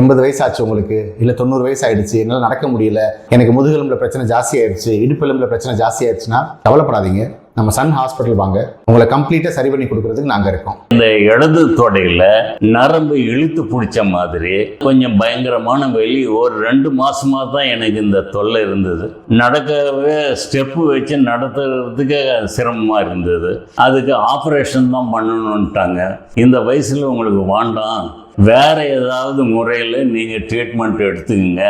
எண்பது வயசு ஆச்சு உங்களுக்கு இல்லை தொண்ணூறு வயசு ஆயிடுச்சு என்னால் நடக்க முடியல எனக்கு முதுகெலும்பில் பிரச்சனை ஜாஸ்தி ஆயிடுச்சு இடுப்பெலும்பில் பிரச்சனை ஜாஸ்தி ஆயிடுச்சுன்னா கவலைப்படாதீங்க நம்ம சன் ஹாஸ்பிட்டல் வாங்க உங்களை கம்ப்ளீட்டாக சரி பண்ணி கொடுக்கறதுக்கு நாங்கள் இருக்கோம் இந்த இடது தொடையில் நரம்பு இழுத்து பிடிச்ச மாதிரி கொஞ்சம் பயங்கரமான வெளி ஒரு ரெண்டு மாசமா தான் எனக்கு இந்த தொல்லை இருந்தது நடக்கவே ஸ்டெப்பு வச்சு நடத்துறதுக்கு சிரமமாக இருந்தது அதுக்கு ஆப்ரேஷன் தான் பண்ணணுன்ட்டாங்க இந்த வயசில் உங்களுக்கு வேண்டாம் வேற ஏதாவது முறையில் நீங்கள் ட்ரீட்மெண்ட் எடுத்துக்கங்க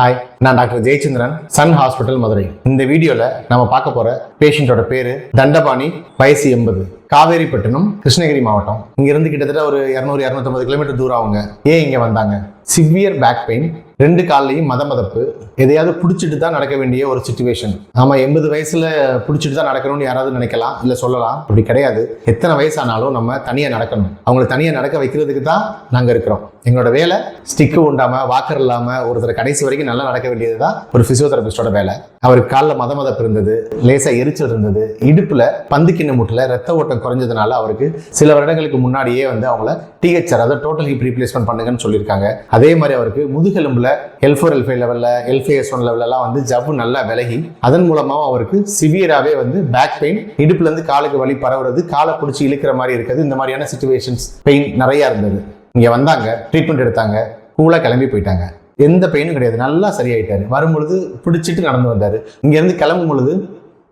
ஹாய் நான் doctor Jayachandran sun hospital Madurai இந்த வீடியோவில் நம்ம பார்க்க போகிற பேஷண்ட்டோட பேர் தண்டபாணி வயசு எண்பது காவேரிப்பட்டினம் கிருஷ்ணகிரி மாவட்டம் இங்கேருந்து கிட்டத்தட்ட ஒரு இரநூறு இரநூத்தம்பது கிலோமீட்டர் தூரம் அவங்க ஏன் இங்கே வந்தாங்க சிவியர் பேக் பெயின் ரெண்டு கால்லையும் மத மதப்பு எதையாவது பிடிச்சிட்டு தான் நடக்க வேண்டிய ஒரு சுச்சுவேஷன் நம்ம எண்பது வயசுல பிடிச்சிட்டு தான் நடக்கணும்னு யாராவது நினைக்கலாம் இல்லை சொல்லலாம் அப்படி கிடையாது எத்தனை வயசானாலும் நம்ம தனியாக நடக்கணும் அவங்களை தனியாக நடக்க வைக்கிறதுக்கு தான் நாங்கள் இருக்கிறோம் எங்களோட வேலை ஸ்டிக்கு உண்டாமல் வாக்கர் இல்லாமல் ஒருத்தர் கடைசி வரைக்கும் நல்லா நடக்க வேண்டியது தான் ஒரு ஃபிசியோதெரபிஸ்டோட வேலை அவருக்கு காலில் மத மதப்பு இருந்தது லேசாக எரிச்சல் இருந்தது இடுப்பில் பந்து கிண்ண மூட்டில் ரத்த ஓட்டம் குறைஞ்சதுனால அவருக்கு சில வருடங்களுக்கு முன்னாடியே வந்து அவங்கள டிஹெச்ஆர் அதாவது டோட்டல் ஹிப் ரீப்ளேஸ்மெண்ட் பண்ணுங்கன்னு சொல்லியிருக்காங்க அதே மாதிரி அவருக்கு முதுகெலும்பில் எல் ஃபோர் எல் ஃபைவ் லெவலில் எல் எஸ் ஒன் லெவலெல்லாம் வந்து ஜவ்வு நல்லா விலகி அதன் மூலமாக அவருக்கு சிவியராகவே வந்து பேக் பெயின் இடுப்புலேருந்து காலுக்கு வழி பரவுறது காலை பிடிச்சி இழுக்கிற மாதிரி இருக்குது இந்த மாதிரியான சுச்சுவேஷன்ஸ் பெயின் நிறையா இருந்தது இங்கே வந்தாங்க ட்ரீட்மெண்ட் எடுத்தாங்க கூலாக கிளம்பி போயிட்டாங்க எந்த பெயினும் கிடையாது நல்லா சரியாயிட்டாரு வரும்பொழுது பிடிச்சிட்டு நடந்து வந்தார் இங்கேருந்து கிளம்பும் பொழுது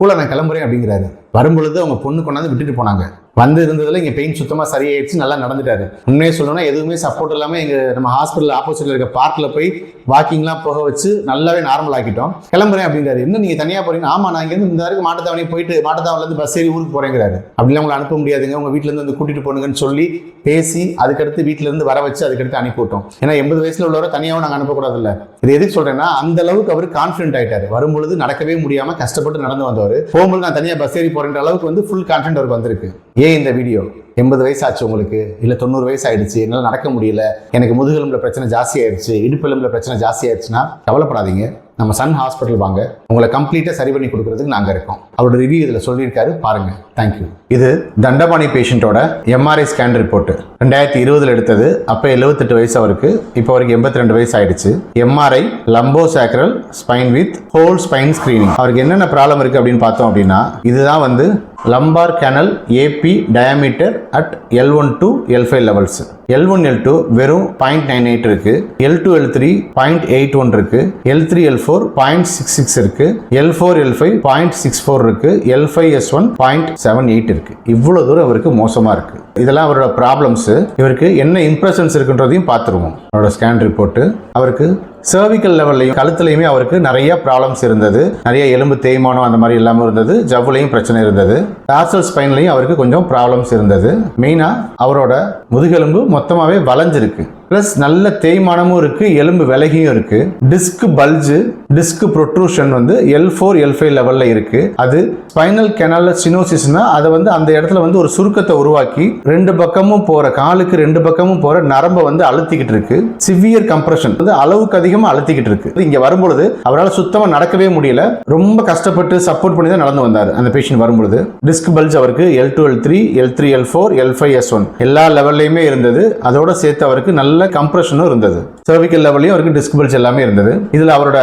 கூட நான் கிளம்புறேன் அப்படிங்கிறாரு வரும்பொழுது அவங்க பொண்ணு கொண்டாந்து விட்டுட்டு போனாங்க வந்து இருந்ததுல இங்கே பெயின் சுத்தமாக சரியாயிடுச்சு நல்லா நடந்துட்டாரு உண்மையே சொல்லணும்னா எதுவுமே சப்போர்ட் இல்லாமல் எங்கள் நம்ம ஹாஸ்பிட்டல் ஆப்போசிட்டில் இருக்க பார்க்கில் போய் வாக்கிங்லாம் போக வச்சு நல்லாவே நார்மல் ஆக்கிட்டோம் கிளம்புறேன் அப்படிங்கிறாரு இன்னும் நீங்கள் தனியாக போகிறீங்க ஆமாம் நான் இங்கேருந்து இந்த வரைக்கும் மாட்டத்தாவணி போயிட்டு மாட்டத்தாவிலேருந்து பஸ் ஏறி ஊருக்கு போகிறேங்கிறாரு அப்படிலாம் உங்களை அனுப்ப முடியாதுங்க உங்கள் வீட்டிலேருந்து வந்து கூட்டிகிட்டு போனுங்கன்னு சொல்லி பேசி அதுக்கடுத்து வீட்டிலேருந்து வர வச்சு அதுக்கடுத்து அனுப்பிவிட்டோம் ஏன்னா எண்பது வயசில் உள்ளவரை தனியாகவும் நாங்கள் அனுப்பக்கூடாதுல்ல இது எதுக்கு சொல்கிறேன்னா அந்த அளவுக்கு அவர் கான்ஃபிடென்ட் ஆகிட்டார் வரும்பொழுது நடக்கவே முடியாமல் கஷ்டப்பட்டு நடந்து வந்தவர் போகும்போது நான் தனியாக பஸ் ஏறி போகிறேன்ற அளவுக்கு வந்து ஃபுல் கான்ஃபிடென்ட் அவருக்கு வந்திருக்கு ஏன் இந்த வீடியோ எண்பது வயசு ஆச்சு உங்களுக்கு இல்லை தொண்ணூறு வயசு ஆயிடுச்சு என்னால் நடக்க முடியல எனக்கு முதுகெலும்புல பிரச்சனை ஜாஸ்தி ஆயிடுச்சு இடுப்பெலும்பில் பிரச்சனை ஜாஸ்தி ஆயிடுச்சுன்னா கவலைப்படாதீங்க நம்ம சன் ஹாஸ்பிட்டல் வாங்க உங்களை கம்ப்ளீட்டாக சரி பண்ணி கொடுக்கறதுக்கு நாங்கள் இருக்கோம் அவரோட ரிவ்யூ இதில் சொல்லியிருக்காரு பாருங்க தேங்க்யூ இது தண்டபாணி பேஷண்ட்டோட எம்ஆர்ஐ ஸ்கேன் ரிப்போர்ட்டு ரெண்டாயிரத்தி இருபதில் எடுத்தது அப்போ எழுபத்தெட்டு வயசு அவருக்கு இப்போ அவருக்கு எண்பத்தி ரெண்டு வயசு ஆயிடுச்சு MRI lumbosacral spine with whole spine screening அவருக்கு என்னென்ன ப்ராப்ளம் இருக்குது அப்படின்னு பார்த்தோம் அப்படின்னா இதுதான் வந்து lumbar canal AP diameter at L1 to L5 levels. L one L two வெறும் பாயிண்ட் நைன் எயிட் இருக்கு L two L three point eight one இருக்கு L three L four point six six இருக்கு L four L five point six four இருக்கு L five S one point seven eight இருக்கு இவ்வளோ தூரம் அவருக்கு மோசமாக இருக்கு இதெல்லாம் அவரோட ப்ராப்ளம்ஸ் இவருக்கு என்ன இம்ப்ரெஷன்ஸ் இருக்குன்றதையும் பார்த்துருவோம் அவரோட ஸ்கேன் ரிப்போர்ட்டு அவருக்கு சர்விக்கல் லெவல்லையும் கழுத்துலையுமே அவருக்கு நிறைய ப்ராப்ளம்ஸ் இருந்தது நிறைய எலும்பு தேய்மானம் அந்த மாதிரி இல்லாமல் இருந்தது ஜவ்வுலையும் பிரச்சனை இருந்தது டார்சல் ஸ்பைன்லையும் அவருக்கு கொஞ்சம் ப்ராப்ளம்ஸ் இருந்தது மெயினாக அவரோட முதுகெலும்பு மொத்தமாகவே வளைஞ்சிருக்கு ப்ளஸ் நல்ல தேய்மானமும் இருக்குது எலும்பு விலகியும் இருக்குது டிஸ்க் பல்ஜு டிஸ்க் ப்ரொட்ரூஷன் வந்து எல் ஃபோர் எல் ஃபைவ் லெவலில் இருக்குது அது ஸ்பைனல் கெனால சினோசிஸ்னா அதை வந்து அந்த இடத்துல வந்து ஒரு சுருக்கத்தை உருவாக்கி ரெண்டு பக்கமும் போகிற காலுக்கு ரெண்டு பக்கமும் போகிற நரம்பை வந்து அழுத்திக்கிட்டு இருக்கு சிவியர் கம்ப்ரெஷன் வந்து அளவுக்கு அதிகமாக அழுத்திக்கிட்டு இருக்கு இங்கே வரும்பொழுது அவரால் சுத்தமாக நடக்கவே முடியல ரொம்ப கஷ்டப்பட்டு சப்போர்ட் பண்ணி தான் நடந்து வந்தார் அந்த பேஷண்ட் வரும்பொழுது டிஸ்க் பல்ஜ் அவருக்கு L two L three L three L four L five S one எல்லா லெவல்லையுமே இருந்தது அதோட சேர்த்து அவருக்கு நல்ல லெவலில் கம்ப்ரெஷனும் இருந்தது சர்விக்கல் லெவலையும் அவருக்கு பல்ஸ் எல்லாமே இருந்தது இதில் அவரோட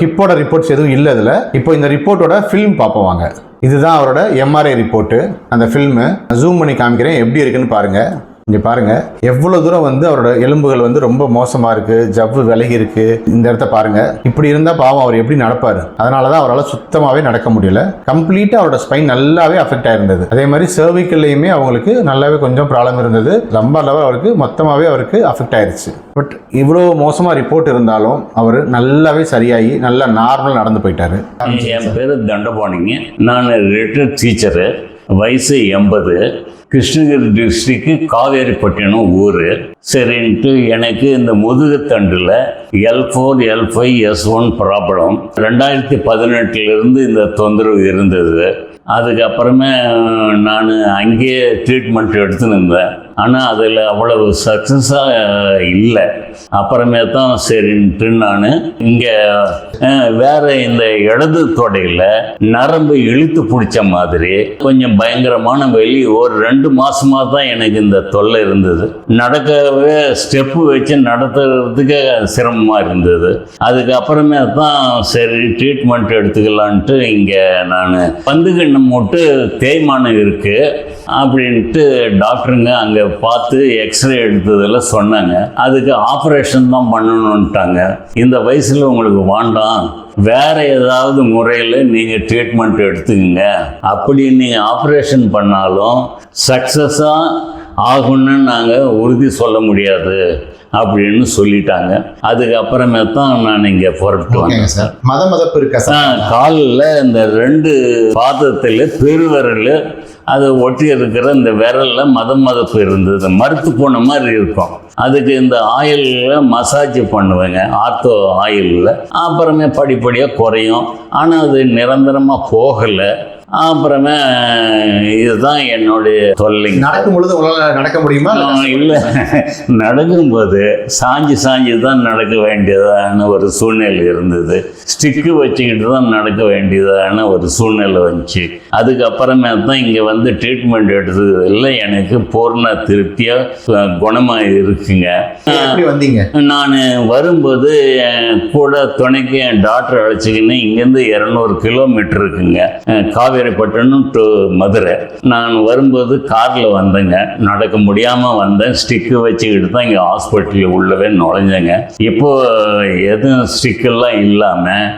ஹிப்போட ரிப்போர்ட்ஸ் எதுவும் இல்லை இதில் இப்போ இந்த ரிப்போர்ட்டோட ஃபில்ம் பார்ப்போம் வாங்க இதுதான் அவரோட எம்ஆர்ஐ ரிப்போர்ட்டு அந்த ஃபில்மு ஜூம் பண்ணி காமிக்கிறேன் எப்படி இருக்குன்னு பாருங்கள் இங்கே பாருங்கள் எவ்வளோ தூரம் வந்து அவரோட எலும்புகள் வந்து ரொம்ப மோசமாக இருக்குது ஜவ்வு விலகி இருக்குது இந்த இடத்த பாருங்கள் இப்படி இருந்தால் பாவம் அவர் எப்படி நடப்பார் அதனால தான் அவரால் சுத்தமாகவே நடக்க முடியல கம்ப்ளீட்டாக அவரோட ஸ்பைன் நல்லாவே அஃபெக்ட் ஆயிருந்தது அதே மாதிரி சர்விக்கல்லையுமே அவங்களுக்கு நல்லாவே கொஞ்சம் ப்ராப்ளம் இருந்தது ரொம்ப லெவல் அவருக்கு மொத்தமாகவே அவருக்கு அஃபெக்ட் ஆயிருச்சு பட் இவ்வளோ மோசமாக ரிப்போர்ட் இருந்தாலும் அவர் நல்லாவே சரியாகி நல்லா நார்மலாக நடந்து போயிட்டார் என் பேர் தண்டபாணிங்க நான் ரிட்டையர்ட் டீச்சரு வயசு எண்பது கிருஷ்ணகிரி டிஸ்ட்ரிக்கு காவேரிப்பட்டினம் ஊர் சரின்ட்டு எனக்கு இந்த தண்டுல L four L five S one problem ரெண்டாயிரத்தி இருந்து இந்த தொந்தரவு இருந்தது அதுக்கப்புறமே நான் அங்கேயே ட்ரீட்மெண்ட் எடுத்துன்னு இருந்தேன் ஆனால் அதில் அவ்வளவு சக்ஸஸாக இல்லை அப்புறமே தான் சரின்ட்டு நான் இங்கே வேற இந்த இடது தொடையில் நரம்பு இழுத்து பிடிச்ச மாதிரி கொஞ்சம் பயங்கரமான வெளி ஒரு ரெண்டு மாசமாக தான் எனக்கு இந்த தொல்லை இருந்தது நடக்கவே ஸ்டெப்பு வச்சு நடத்துறதுக்கு சிரமமாக இருந்தது அதுக்கப்புறமே தான் சரி ட்ரீட்மெண்ட் எடுத்துக்கலான்ட்டு இங்கே நான் பந்துகண்ணு மட்டும் தேய்மானம் இருக்குது அப்படின்ட்டு டாக்டருங்க அங்கே பார்த்து எக்ஸ்ரே எடுத்ததில் சொன்னாங்க அதுக்கு ஆப்ரேஷன் ஆப்ரேஷன் தான் பண்ணணுன்ட்டாங்க இந்த வயசில் உங்களுக்கு வேண்டாம் வேற ஏதாவது முறையில் நீங்கள் ட்ரீட்மெண்ட் எடுத்துக்கங்க அப்படி நீங்கள் ஆப்ரேஷன் பண்ணாலும் சக்ஸஸாக ஆகும்னு நாங்கள் உறுதி சொல்ல முடியாது அப்படின்னு சொல்லிட்டாங்க அதுக்கப்புறமே தான் நான் இங்கே புறப்பட்டு வந்தேன் சார் மத மதப்பு இருக்கா சார் காலில் இந்த ரெண்டு பாதத்தில் பெருவரல் அது ஒட்டி இருக்கிற இந்த விரலில் மதம் மதப்பு இருந்தது மறுத்து போன மாதிரி இருக்கும் அதுக்கு இந்த ஆயிலில் மசாஜ் பண்ணுவேங்க ஆர்த்தோ ஆயிலில் அப்புறமே படிப்படியாக குறையும் ஆனால் அது நிரந்தரமாக போகலை அப்புறமே இதுதான் என்னுடைய தொல்லை நடக்கும் பொழுது உங்களால் நடக்க முடியுமா இல்லை நடக்கும்போது சாஞ்சி சாஞ்சி தான் நடக்க வேண்டியதான ஒரு சூழ்நிலை இருந்தது ஸ்டிக்கு வச்சுக்கிட்டு தான் நடக்க வேண்டியதான ஒரு சூழ்நிலை வந்துச்சு அதுக்கப்புறமே தான் இங்கே வந்து ட்ரீட்மெண்ட் இல்லை எனக்கு பூர்ண திருப்தியாக குணமாக இருக்குங்க வந்தீங்க நான் வரும்போது கூட துணைக்கு என் டாக்டர் அழைச்சிக்கின்னு இங்கேருந்து இரநூறு கிலோமீட்டர் இருக்குங்க காவிரி காவேரிப்பட்டினம் டு மதுரை நான் வரும்போது காரில் வந்தேங்க நடக்க முடியாமல் வந்தேன் ஸ்டிக்கு வச்சுக்கிட்டு தான் இங்கே ஹாஸ்பிட்டலில் உள்ளவே நுழைஞ்சேங்க இப்போ எதுவும் ஸ்டிக்கெல்லாம் இல்லாமல்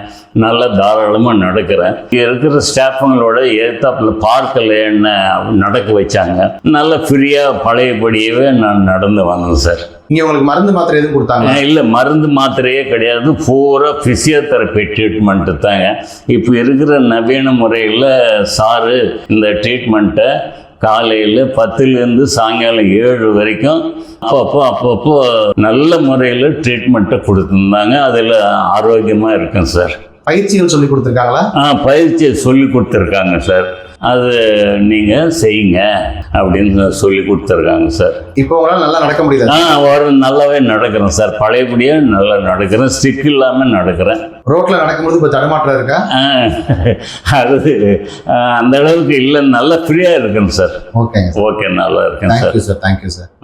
நல்லா தாராளமாக நடக்கிறேன் இங்கே இருக்கிற ஸ்டாஃபுங்களோட ஏத்தாப்பில் பார்க்கல என்ன நடக்க வச்சாங்க நல்லா ஃப்ரீயாக பழையபடியவே நான் நடந்து வந்தேன் சார் இங்கே உங்களுக்கு மருந்து மாத்திரை எதுவும் கொடுத்தாங்க இல்லை மருந்து மாத்திரையே கிடையாது பூரா ஃபிசியோதெரப்பி ட்ரீட்மெண்ட்டு தாங்க இப்போ இருக்கிற நவீன முறையில் சாரு இந்த ட்ரீட்மெண்ட்டை காலையில் பத்துலேருந்து சாயங்காலம் ஏழு வரைக்கும் அப்பப்போ அப்பப்போ நல்ல முறையில் ட்ரீட்மெண்ட்டை கொடுத்துருந்தாங்க அதில் ஆரோக்கியமாக இருக்கும் சார் பயிற்சிகள் சொல்லி கொடுத்துருக்காங்களா ஆ பயிற்சி சொல்லி கொடுத்துருக்காங்க சார் அது நீங்கள் செய்யுங்க அப்படின்னு சொல்லி கொடுத்துருக்காங்க சார் இப்போ உங்களால் நல்லா நடக்க முடியுது ஆ நல்லாவே நடக்கிறேன் சார் பழையபடியே நல்லா நடக்கிறேன் ஸ்டிக் இல்லாமல் நடக்கிறேன் ரோட்டில் நடக்கும்போது இப்போ தடமாற்றம் இருக்கா அது அந்த அளவுக்கு இல்லை நல்லா ஃப்ரீயாக இருக்கேன் சார் ஓகே ஓகே நல்லா இருக்கேன் சார் சார் தேங்க்யூ சார்